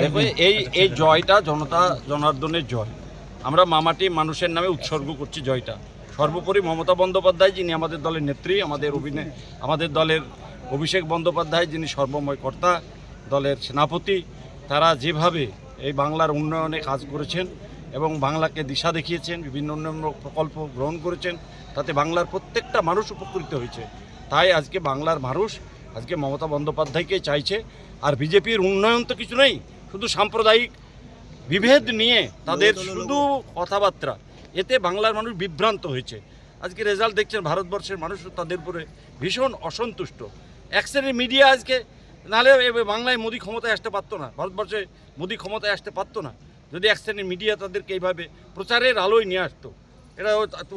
দেখো এই এই জয়টা জনতা জনার্দনের জয়। আমরা মামাটি মানুষের নামে উৎসর্গ করছি জয়টা। সর্বোপরি মমতা বন্দ্যোপাধ্যায় যিনি আমাদের দলের নেত্রী আমাদের অভিনয় আমাদের দলের অভিষেক বন্দ্যোপাধ্যায় যিনি সর্বময় কর্তা দলের সেনাপতি তারা যেভাবে এই বাংলার উন্নয়নে কাজ করেছেন এবং বাংলাকে দিশা দেখিয়েছেন বিভিন্ন উন্নয়ন প্রকল্প গ্রহণ করেছেন তাতে বাংলার প্রত্যেকটা মানুষ উপকৃত হয়েছে। তাই আজকে বাংলার মানুষ আজকে মমতা বন্দ্যোপাধ্যায়কে চাইছে। আর বিজেপির উন্নয়ন তো কিছু নেই শুধু সাম্প্রদায়িক বিভেদ নিয়ে তাদের শুধু কথাবার্তা, এতে বাংলার মানুষ বিভ্রান্ত হয়েছে। আজকে রেজাল্ট দেখছেন ভারতবর্ষের মানুষ, তাদের উপরে ভীষণ অসন্তুষ্ট। এক শ্রেণির মিডিয়া আজকে, নাহলে বাংলায় মোদি ক্ষমতায় আসতে পারতো না, ভারতবর্ষে মোদি ক্ষমতায় আসতে পারতো না। যদি এক শ্রেণির মিডিয়া তাদেরকে এইভাবে প্রচারের আলোয় নিয়ে আসতো, এটা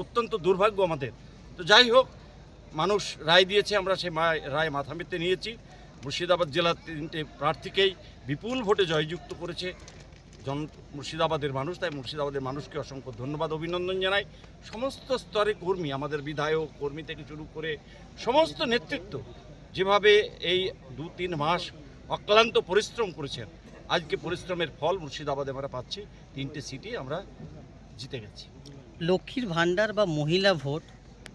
অত্যন্ত দুর্ভাগ্য আমাদের। তো যাই হোক, মানুষ রায় দিয়েছে, আমরা সেই রায় মাথা পেতে নিয়েছি। মুর্শিদাবাদ জেলার তিনটে প্রার্থীকেই বিপুল ভোটে জয়যুক্ত করেছে জন মুর্শিদাবাদের মানুষ। তাই মুর্শিদাবাদের মানুষকে অসংখ্য ধন্যবাদ, অভিনন্দন জানাই। সমস্ত স্তরে কর্মী, আমাদের বিধায়ক, কর্মী থেকে শুরু করে সমস্ত নেতৃত্ব যেভাবে এই দু তিন মাস অক্লান্ত পরিশ্রম করেছেন, আজকে পরিশ্রমের ফল মুর্শিদাবাদে আমরা পাচ্ছি। তিনটে সিটি আমরা জিতে গেছি। লক্ষ্মীর ভান্ডার বা মহিলা ভোট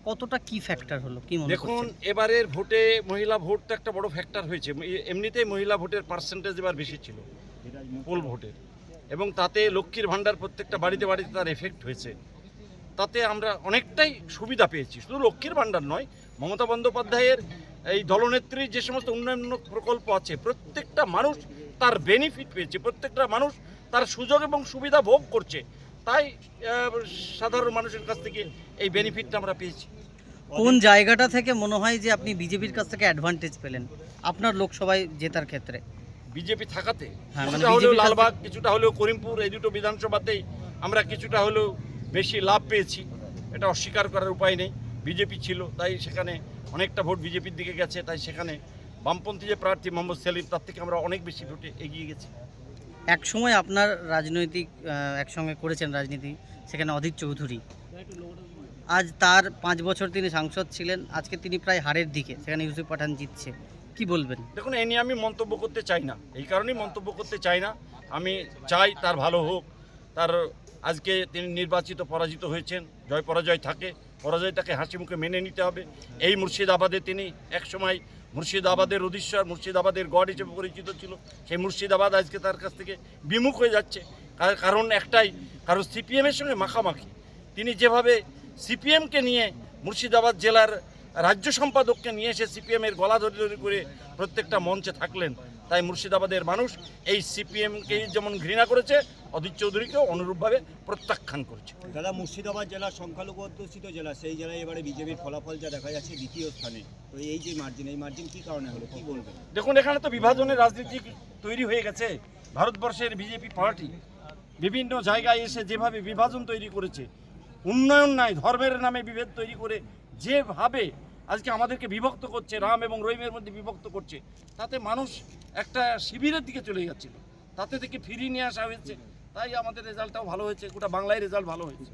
কতটা কি ফ্যাক্টর হলো? কি মনে দেখুন এবারের ভোটে মহিলা ভোট তো একটা বড় ফ্যাক্টর হয়েছে। এমনিতেই মহিলা ভোটের পার্সেন্টেজ এবার বেশি ছিল পোল ভোটের। এবং তাতে লক্ষ্মীর ভাণ্ডার প্রত্যেকটা বাড়িতে বাড়িতে তার এফেক্ট হয়েছে। তাতে আমরা অনেকটাই সুবিধা পেয়েছি। শুধু লক্ষ্মীর ভাণ্ডার নয় মমতা বন্দ্যোপাধ্যায়ের এই দলনেত্রীর যে সমস্ত উন্নয়ন প্রকল্প আছে প্রত্যেকটা মানুষ তার বেনিফিট পেয়েছে। প্রত্যেকটা মানুষ তার সুযোগ এবং সুবিধা ভোগ করছে। তাই সাধারণ মানুষের কাছ থেকে এই বেনিফিটটা আমরা পেয়েছি। কোন জায়গাটা থেকে মনে হয় যে আপনি বিজেপির কাছ থেকে অ্যাডভান্টেজ পেলেন? আপনার লোকসভায় জেতার ক্ষেত্রে। বিজেপি থাকাতে হ্যাঁ, মানে কিছুটা হলেও লালবাগ কিছুটা হলেও করিমপুর এই দুটো বিধানসভাতেই আমরা কিছুটা হলেও বেশি লাভ পেয়েছি। এটা অস্বীকার করার উপায় নেই। বিজেপি ছিল তাই সেখানে অনেকটা ভোট বিজেপির দিকে গেছে তাই সেখানে বামপন্থী যে প্রার্থী মোহাম্মদ সেলিম তার থেকে আমরা অনেক বেশি ভোটে এগিয়ে গেছি। এক সময় আপনার রাজনৈতিক একসঙ্গে করেছেন রাজনীতি, সেখানে অধীর চৌধুরী। আজ তার পাঁচ বছর তিনি সাংসদ ছিলেন, আজকে তিনি প্রায় হারের দিকে, সেখানে ইউসুফ পাঠান জিতছে। কি বলবেন? দেখুন, এ নিয়ে আমি মন্তব্য করতে চাই না। এই কারণেই মন্তব্য করতে চাই না। আমি চাই তার ভালো হোক, তার আজকে তিনি নির্বাচিত পরাজিত হয়েছেন, জয় পরাজয় থাকে, পরাজয়টাকে হাসি মুখে মেনে নিতে হবে। এই মুর্শিদাবাদে তিনি একসময় মুর্শিদাবাদের অধীশ্বর মুর্শিদাবাদের গড হিসেবে পরিচিত ছিল। সেই মুর্শিদাবাদ আজকে তার কাছ থেকে বিমুখ হয়ে যাচ্ছে। কার- কারণ একটাই, কারণ সিপিএমের সঙ্গে মাখামাখি। তিনি যেভাবে সিপিএমকে নিয়ে মুর্শিদাবাদ জেলার রাজ্য সম্পাদককে নিয়ে এসে সিপিএমের গলা ধরে ধরে করে প্রত্যেকটা মঞ্চে থাকলেন। তাই মুর্শিদাবাদের মানুষ এই সিপিএমকে যেমন ঘৃণা করেছে অধীর চৌধুরীকেও অনুরূপভাবে প্রত্যাখ্যান করেছে। দাদা মুর্শিদাবাদ জেলা সংখ্যালঘু অধ্যুষিত জেলা সেই জেলায় এবারে বিজেপির ফলাফল যা দেখা যাচ্ছে দ্বিতীয় স্থানে। তো এই যে মার্জিন এই মার্জিন কি কারণে হলো কি বলবেন? দেখুন এখানে তো বিভাজনের রাজনীতি তৈরি হয়ে গেছে ভারতবর্ষের বিজেপি পার্টি। বিভিন্ন জায়গায় এসে যেভাবে বিভাজন তৈরি করেছে উন্নয়ন নাই ধর্মের নামে বিভেদ তৈরি করে যেভাবে আজকে আমাদেরকে বিভক্ত করছে, রাম এবং রহিমের মধ্যে বিভক্ত করছে, তাতে মানুষ একটা শিবিরের দিকে চলে যাচ্ছিল। তাতে থেকে ফিরিয়ে নিয়ে আসা হয়েছে। তাই আমাদের রেজাল্টটাও ভালো হয়েছে, গোটা বাংলায় রেজাল্ট ভালো হয়েছে।